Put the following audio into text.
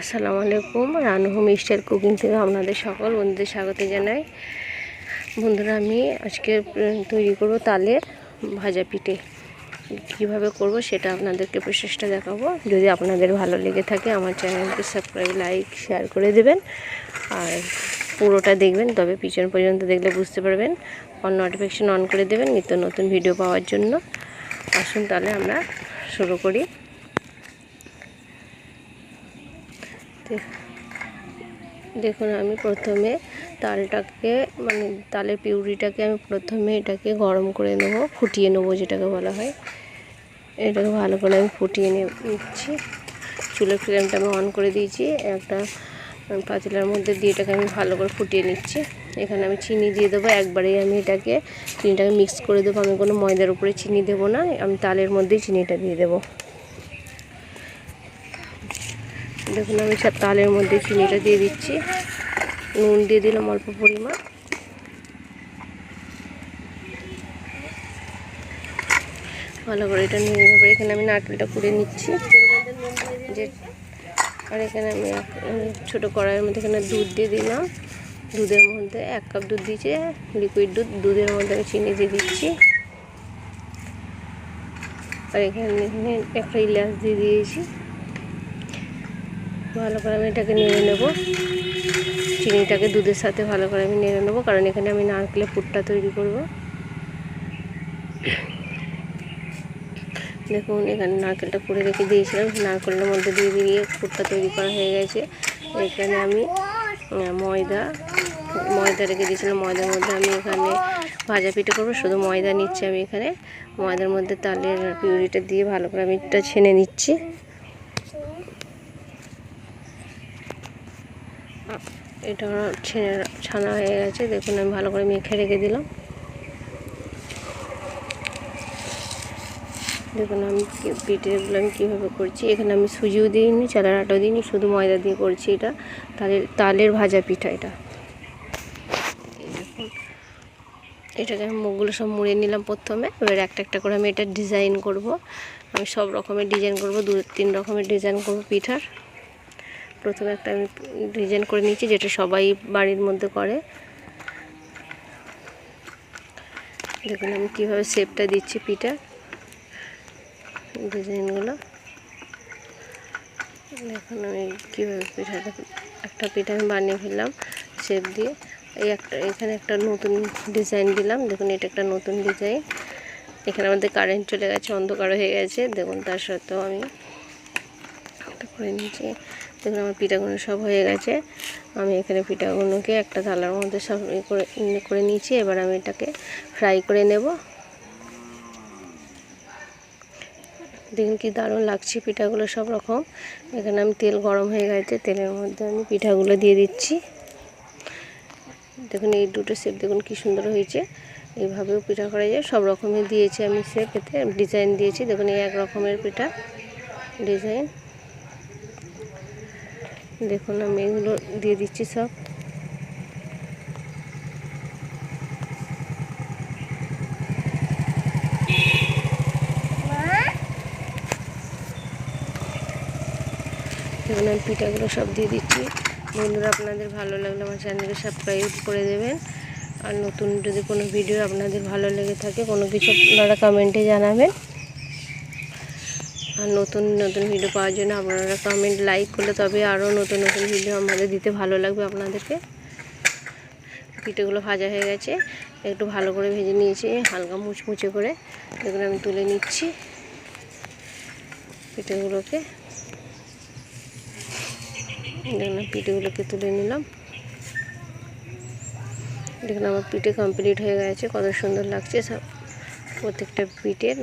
আসসালামু আলাইকুম Ranu home style cooking থেকে আপনাদের সকল বন্ধুদের স্বাগত জানাই। বন্ধুরা, আমি আজকে তৈরি করব তালের ভাজা পিঠে। কীভাবে করব সেটা আপনাদেরকে প্রচেষ্টা দেখাবো। যদি আপনাদের ভালো লেগে থাকে, আমার চ্যানেলকে সাবস্ক্রাইব, লাইক, শেয়ার করে দেবেন। আর পুরোটা দেখবেন, তবে পিছন পর্যন্ত দেখলে বুঝতে পারবেন। অন নোটিফিকেশন অন করে দেবেন, নিত্য নতুন ভিডিও পাওয়ার জন্য। আসুন তাহলে আমরা শুরু করি। দেখুন, আমি প্রথমে তালটাকে মানে তালের পিউরিটাকে আমি প্রথমে এটাকে গরম করে নেব, ফুটিয়ে নেব যেটাকে বলা হয়। এটাকে ভালো করে আমি ফুটিয়ে নিচ্ছি। চুলের ফ্লেমটা আমি অন করে দিয়েছি, একটা পাতিলার মধ্যে দিয়ে এটাকে আমি ভালো করে ফুটিয়ে নিচ্ছি। এখানে আমি চিনি দিয়ে দেবো, একবারেই আমি এটাকে, চিনিটাকে মিক্স করে দেবো। আমি কোনো ময়দার উপরে চিনি দেবো না, আমি তালের মধ্যেই চিনিটা দিয়ে দেবো। দেখুন, আমি সব তালের মধ্যে চিনিটা দিয়ে দিচ্ছি। নুন দিয়ে দিলাম অল্প পরিমাণ। ভালো করে এটা নিয়ে নেব এখানে আমি নারকেলটা কুড়ে নিচ্ছি। যে আর এখানে আমি ছোটো কড়াইয়ের মধ্যে এখানে দুধ দিয়ে দিলাম। দুধের মধ্যে এক কাপ দুধ দিয়েছি লিকুইড দুধ। দুধের মধ্যে আমি চিনি দিয়ে দিচ্ছি। আর এখানে একটা ইলাচ দিয়ে দিয়েছি। ভালো করে আমি এটাকে নেড়ে নেব। চিনিটাকে দুধের সাথে ভালো করে আমি নেড়ে নেব, কারণ এখানে আমি নারকেলের পুরটা তৈরি করব। দেখুন, এখানে নারকেলটা পুড়ে রেখে দিয়েছিলাম। নারকেলের মধ্যে দিয়ে দিয়ে পুরটা তৈরি করা হয়ে গেছে। এখানে আমি ময়দা ময়দা রেখে দিয়েছিলাম। ময়দার মধ্যে আমি এখানে ভাজা পিঠে করব। শুধু ময়দা নিচ্ছি আমি এখানে। ময়দার মধ্যে তালের পিউরিটা দিয়ে ভালো করে আমি এটা ছেনে নিচ্ছি। এটা ছেনে ছানা হয়ে গেছে। দেখুন, আমি ভালো করে মেখে রেখে দিলাম। দেখুন, আমি পিঠেগুলো আমি কীভাবে করছি। এখানে আমি সুজিও দিইনি, চালের আটাও দিইনি, শুধু ময়দা দিয়ে করছি এটা। তালের তালের ভাজা পিঠা এটা। এটাকে আমি মুখগুলো সব মুড়ে নিলাম প্রথমে। এবার একটা একটা করে আমি এটা ডিজাইন করব। আমি সব রকমের ডিজাইন করব দু তিন রকমের ডিজাইন করব পিঠার। প্রথমে একটা আমি ডিজাইন করে নিয়েছি, যেটা সবাই বাড়ির মধ্যে করে। দেখুন আমি কীভাবে শেপটা দিচ্ছি পিঠা, ডিজাইনগুলো। দেখুন আমি কীভাবে পিঠাটা, একটা পিঠা আমি বানিয়ে ফেললাম শেপ দিয়ে। এই একটা, এখানে একটা নতুন ডিজাইন দিলাম, দেখুন এটা একটা নতুন ডিজাইন। এখানে আমাদের কারেন্ট চলে গেছে, অন্ধকার হয়ে গেছে, দেখুন তার সত্ত্বেও আমি করে নিয়েছি। দেখুন আমার পিঠাগুলো সব হয়ে গেছে। আমি এখানে পিঠাগুলোকে একটা থালার মধ্যে সব করে করে নিয়েছি। এবার আমি এটাকে ফ্রাই করে নেব। দেখুন কি দারুণ লাগছে পিঠাগুলো সব রকম। এখানে আমি তেল গরম হয়ে গেছে, তেলের মধ্যে আমি পিঠাগুলো দিয়ে দিচ্ছি। দেখুন এই দুটো শেপ দেখুন কি সুন্দর হয়েছে। এইভাবেও পিঠা করা যায়। সব রকমের দিয়েছি আমি শেপ এতে। ডিজাইন দিয়েছি। দেখুন এই এক রকমের পিঠা। ডিজাইন। দেখুন, আমি এগুলো দিয়ে দিচ্ছি সব। দেখুন, আমি পিঠাগুলো সব দিয়ে দিচ্ছি। বন্ধুরা, আপনাদের ভালো লাগলে আমার চ্যানেলকে সাবস্ক্রাইব করে দেবেন। আর নতুন যদি কোনো ভিডিও আপনাদের ভালো লেগে থাকে, কোনো কিছু আপনারা কমেন্টে জানাবেন। আর নতুন নতুন ভিডিও পাওয়ার জন্য আপনারা কমেন্ট লাইক করলে তবে আরও নতুন নতুন ভিডিও আমাদের দিতে ভালো লাগবে আপনাদেরকে। পিঠেগুলো ভাজা হয়ে গেছে, একটু ভালো করে ভেজে নিয়েছি, হালকা মুচমুচে করে এগুলো আমি তুলে নিচ্ছি পিঠেগুলোকে। দেখুন পিঠেগুলোকে তুলে নিলাম। দেখলাম আমার পিঠে কমপ্লিট হয়ে গেছে, কত সুন্দর লাগছে সব প্রত্যেকটা পিঠের।